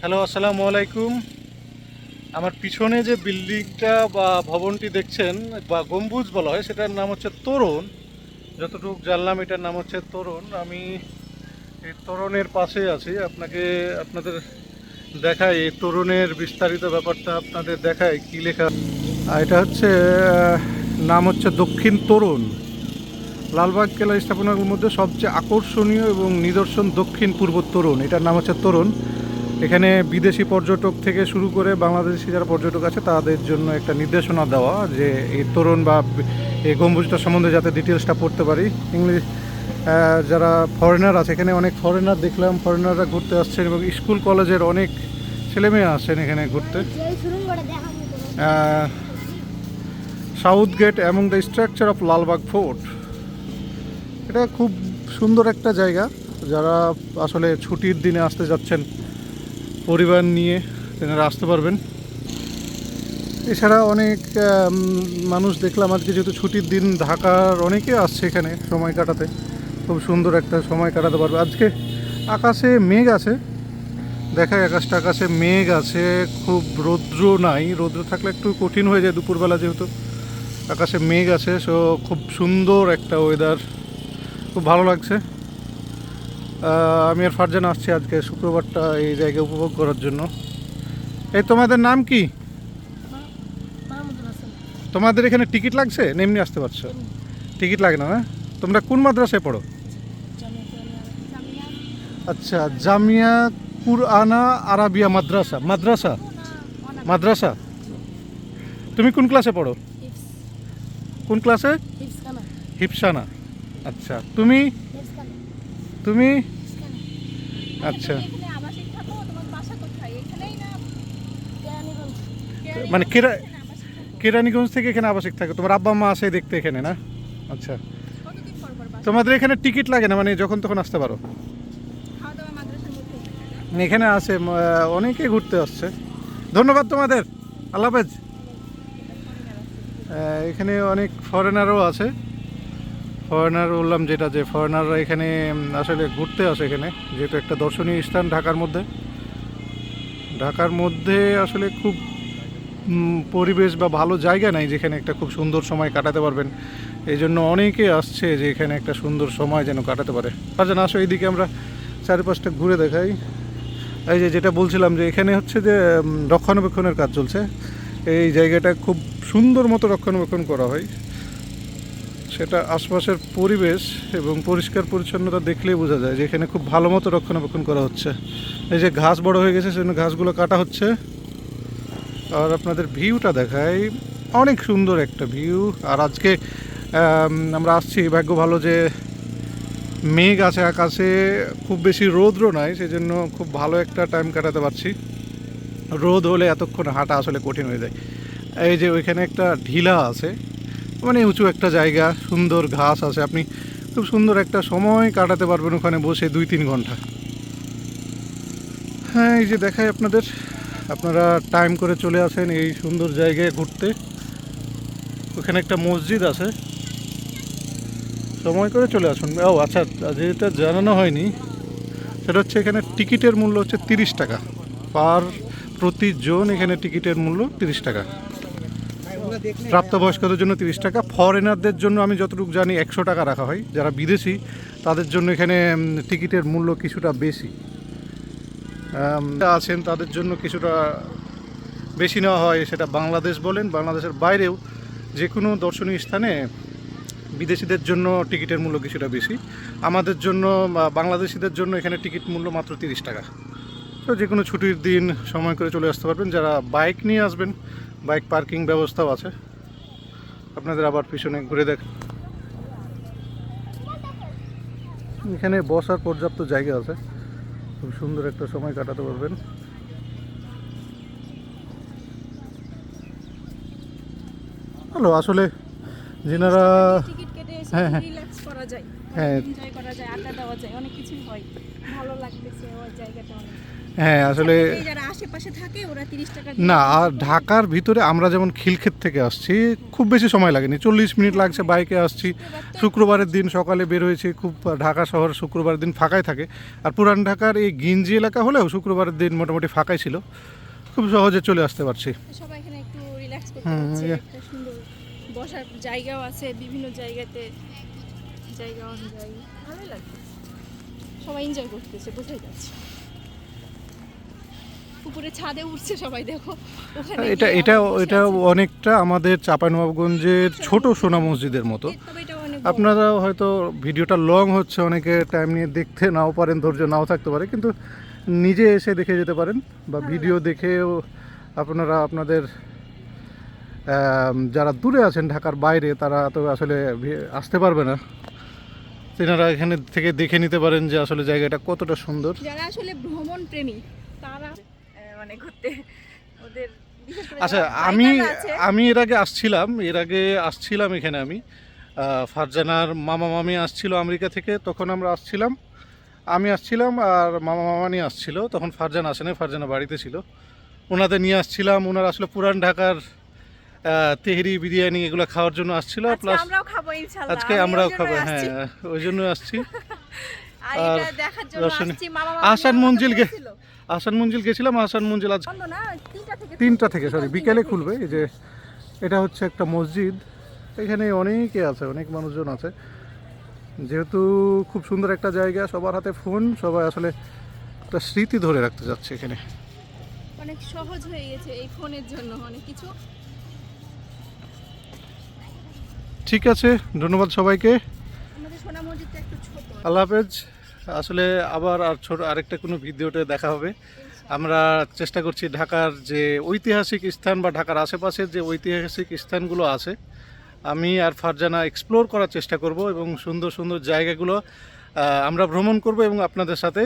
Hello, আসসালামু আলাইকুম। আমার পিছনে যে বিল্ডিংটা বা ভবনটি দেখছেন, বা গম্বুজ বলা হয়, সেটার নাম হচ্ছে তোরণ। যতটুকু জানলাম, এটার নাম হচ্ছে তোরণ। আমি এই তোরণের পাশে আছি। আপনাকে, আপনাদের দেখাই, এই তোরণের বিস্তারিত ব্যাপারটা আপনাদের দেখাই, কী লেখা এটা হচ্ছে নাম হচ্ছে দক্ষিণ তোরণ। লালবাগ কেলা স্থাপনার মধ্যে সবচেয়ে আকর্ষণীয় এবং নিদর্শন দক্ষিণ পূর্ব তোরণ। এটার নাম হচ্ছে তোরণ। এখানে বিদেশি পর্যটক থেকে শুরু করে বাংলাদেশি যারা পর্যটক আছে, তাদের জন্য একটা নির্দেশনা দেওয়া যে এই তোরণ বা এই গম্বুজটা সম্বন্ধে যাতে ডিটেলসটা পড়তে পারি। ইংলিশ যারা ফরেনার আছে, এখানে অনেক ফরেনার দেখলাম ফরেনাররা ঘুরতে আসছেন এবং স্কুল কলেজের অনেক ছেলেমেয়ে আসছেন এখানে ঘুরতে। South gate among the structure of Lalbagh fort এটা খুব সুন্দর একটা জায়গা। যারা আসলে ছুটির দিনে আসতে যাচ্ছেন পরিবার নিয়ে তেনারা আসতে পারবেন। এছাড়া অনেক মানুষ দেখলাম আজকে যেহেতু ছুটির দিন, ঢাকার অনেকে আসছে এখানে সময় কাটাতে। খুব সুন্দর একটা সময় কাটাতে পারবে। আজকে আকাশে মেঘ আছে। দেখায় আকাশটা, আকাশে মেঘ আছে। খুব রৌদ্র নাই। রৌদ্র থাকলে একটু কঠিন হয়ে যায় দুপুরবেলা যেহেতু। আকাশে মেঘ আছে, সো খুব সুন্দর একটা ওয়েদার খুব ভালো লাগছে। আমি আর ফারজান আসছি আজকে শুক্রবারটা এই জায়গায় উপভোগ করার জন্য। এই তোমাদের নাম কি? তোমাদের এখানে টিকিট লাগছে? না এমনি আসতে পারছ? টিকিট লাগে না না তোমরা কোন মাদ্রাসায় পড়ো? আচ্ছা জামিয়া কুরআনা আরাবিয়া মাদ্রাসা। মাদ্রাসা? মাদ্রাসা? তুমি কোন ক্লাসে পড়ো? কোন ক্লাসে? হিপসানা আচ্ছা তুমি তুমি? আচ্ছা। মানে কেরা কেরানীগঞ্জ থেকে এখানে আবাসিক থাকে। তোমার আব্বা মা আসে দেখতে এখানে না? আচ্ছা। তোমাদের এখানে টিকিট লাগে না? মানে যখন তখন আসতে পারো? এখানে আসে অনেকে ঘুরতে আসছে। ধন্যবাদ তোমাদের। আল্লাহ হাফেজ। এখানে অনেক ফরেনারও আছে। ফরেনার বললাম যেটা যে ফরেনাররা এখানে আসলে ঘুরতে আসে এখানে, যেহেতু একটা দর্শনীয় স্থান ঢাকার মধ্যে। ঢাকার মধ্যে আসলে খুব পরিবেশ বা ভালো জায়গা নাই যেখানে একটা খুব সুন্দর সময় কাটাতে পারবেন। এই জন্য অনেকে আসছে যে এখানে একটা সুন্দর সময় যেন কাটাতে পারে। আর যেন আসো এইদিকে আমরা চারিপাশটা ঘুরে দেখাই। এই যে যেটা বলছিলাম যে এখানে হচ্ছে যে রক্ষণাবেক্ষণের কাজ চলছে। এই জায়গাটা খুব সুন্দর মতো রক্ষণাবেক্ষণ করা হয়। সেটা আশপাশের পরিবেশ এবং পরিষ্কার পরিচ্ছন্নতা দেখলেই বোঝা যায় যে এখানে খুব ভালো মতো রক্ষণাবেক্ষণ করা হচ্ছে। এই যে ঘাস বড় হয়ে গেছে, সেজন্য ঘাসগুলো কাটা হচ্ছে। আর আপনাদের ভিউটা দেখাই। অনেক সুন্দর একটা ভিউ। আর আজকে আমরা আসছি। ভাগ্য ভালো যে মেঘ আছে আকাশে। খুব বেশি রৌদ্র নাই সেজন্য খুব ভালো একটা টাইম কাটাতে পারছি। রোদ হলে এতক্ষণ হাঁটা আসলে কঠিন হয়ে যায়। এই যে ওইখানে একটা ঢিলা আছে। মানে উঁচু একটা জায়গা, সুন্দর ঘাস আছে, আপনি খুব সুন্দর একটা সময় কাটাতে পারবেন ওখানে বসে দুই তিন ঘণ্টা। হ্যাঁ এই যে দেখাই আপনাদের, আপনারা টাইম করে চলে আসেন এই সুন্দর জায়গায় ঘুরতে। ওখানে একটা মসজিদ আছে। সময় করে চলে আসুন। ও আচ্ছা যেটা জানানো হয়নি, সেটা হচ্ছে এখানে টিকিটের মূল্য হচ্ছে তিরিশ টাকা। পার প্রতিজন এখানে টিকিটের মূল্য তিরিশ টাকা। প্রাপ্তবয়স্কদের জন্য তিরিশ টাকা। ফরেনারদের জন্য আমি যতটুকু জানি একশো টাকা রাখা হয়। যারা বিদেশি, তাদের জন্য এখানে টিকিটের মূল্য কিছুটা বেশি। আছেন, তাদের জন্য কিছুটা বেশি নেওয়া হয়, সেটা বাংলাদেশ বলেন, বাংলাদেশের বাইরেও যে কোনো দর্শনীয় স্থানে বিদেশিদের জন্য টিকিটের মূল্য কিছুটা বেশি। আমাদের জন্য বাংলাদেশিদের জন্য এখানে টিকিট মূল্য মাত্র তিরিশ টাকা। তো যে কোনো ছুটির দিন সময় করে চলে আসতে পারবেন। যারা বাইক নিয়ে আসবেন বাইক পার্কিং ব্যবস্থাও আছে। আপনাদের আবার পিছনে ঘুরে দেখ এখানে বসার পর্যাপ্ত জায়গা আছে। খুব সুন্দর একটা সময় কাটাতে পারবেন। হ্যালো আসলে যেনারা হ্যাঁ, হ্যাঁ। হ্যাঁ। এনজয় করা যায় আড্ডা দেওয়া যায় অনেক কিছুই হয়। ভালো লাগতেছে ওই জায়গাটা অনেক। হ্যাঁ আসলে যারা আশেপাশে থাকে ওরা তিরিশ টাকা না আর ঢাকার ভিতরে আমরা যেমন খিলক্ষেত থেকে আসছি খুব বেশি সময় লাগেনি চল্লিশ মিনিট লাগছে বাইকে আসছি। শুক্রবারের দিন সকালে বের হয়েছি খুব ঢাকা শহর শুক্রবারের দিন ফাঁকাই থাকে। আর পুরান ঢাকার এই গিঞ্জি এলাকা হলেও শুক্রবারের দিন মোটামুটি ফাঁকাই ছিল। খুব সহজে চলে আসতে পারছি। সবাই এখানে একটু রিল্যাক্স করতে পারছে। একটা সুন্দর বসার জায়গাও আছে বিভিন্ন জায়গাতে। জায়গা অনুযায়ী। ভালোই লাগছে। সবাই এনজয় করতেছে বোঝাই যাচ্ছে। উপরে ছাদে উঠছে সবাই দেখো। এটা এটা এটা অনেকটা আমাদের চাঁপাইনবাবগঞ্জের ছোট সোনা মসজিদের মতো। আপনারা হয়তো ভিডিওটা লং হচ্ছে অনেকে টাইম নিয়ে দেখতে নাও পারেন ধৈর্য নাও থাকতে পারে কিন্তু নিজে এসে দেখে যেতে পারেন বা ভিডিও দেখেও আপনারা আপনাদের যারা দূরে আছেন ঢাকার বাইরে তারা তো আসলে আসতে পারবে না। তেনারা এখানে থেকে দেখে নিতে পারেন যে আসলে জায়গাটা কতটা সুন্দর। যারা আসলে ভ্রমণ প্রেমী তারা মানে ঘুরতে। ওদের আচ্ছা আমি আমি এর আগে আসছিলাম এর আগে আসছিলাম এখানে আমি। ফারজানার মামা মামি আসছিল আমেরিকা থেকে তখন আমরা আসছিলাম। আমি আসছিলাম আর মামা মামানি আসছিল তখন ফারজান আসেনি ফারজানা বাড়িতে ছিল। ওনাদের নিয়ে আসছিলাম ওনারা আসলে পুরান ঢাকার তেহরি বিরিয়ানি এগুলো খাওয়ার জন্য আসছিল প্লাস আজকে আমরাও খাব হ্যাঁ ওই জন্য আসছি আর দর্শনী- আসান মঞ্জিল। আসান মঞ্জিল গেছিলাম আসান মঞ্জিল আজ তিনটা থেকে সরি বিকেলে খুলবে এই যে এটা হচ্ছে একটা মসজিদ এখানে অনেকে আছে অনেক মানুষজন আছে। যেহেতু খুব সুন্দর একটা জায়গা সবার হাতে ফোন সবাই আসলে একটা স্মৃতি ধরে রাখতে যাচ্ছে এখানে। অনেক সহজ হয়ে গেছে এই ফোনের জন্য অনেক কিছু। ঠিক আছে ধন্যবাদ সবাইকে। আল্লাহ হাফেজ। আসলে আবার আর ছোট আরেকটা কোনো ভিডিওতে দেখা হবে। আমরা চেষ্টা করছি ঢাকার যে ঐতিহাসিক স্থান বা ঢাকার আশেপাশের যে ঐতিহাসিক স্থানগুলো আছে, আমি আর ফারজানা এক্সপ্লোর করার চেষ্টা করব এবং সুন্দর সুন্দর জায়গাগুলো আমরা ভ্রমণ করব এবং আপনাদের সাথে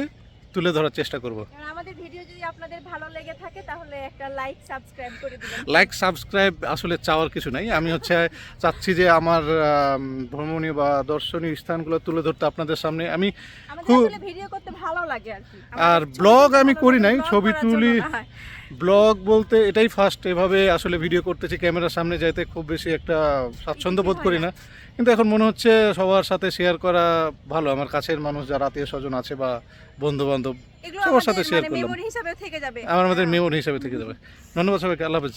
তুলে ধরার চেষ্টা করব। আমাদের ভিডিও যদি আপনাদের ভালো লেগে থাকে তাহলে একটা লাইক সাবস্ক্রাইব করে দিবেন। লাইক সাবস্ক্রাইব আসলে চাওয়ার কিছু নাই। আমি হচ্ছে চাচ্ছি যে আমার ভ্রমণীয় বা দর্শনীয় স্থানগুলো তুলে ধরতে আপনাদের সামনে। আমি খুব- ভিডিও করতে ভালো লাগে আর আর ব্লগ আমি করি নাই, ছবি তুলি। ব্লগ বলতে এটাই ফার্স্ট এভাবে আসলে ভিডিও করতেছি ক্যামেরার সামনে যাইতে খুব বেশি একটা স্বাচ্ছন্দ্য বোধ করি না। কিন্তু এখন মনে হচ্ছে সবার সাথে শেয়ার করা ভালো। আমার কাছের মানুষ যারা আত্মীয় স্বজন আছে বা বন্ধু বান্ধব সবার সাথে শেয়ার মানে করলাম। আমার আমাদের মেমোরি হিসাবে থেকে যাবে। ধন্যবাদ সবাইকে আল্লাহ হাফেজ।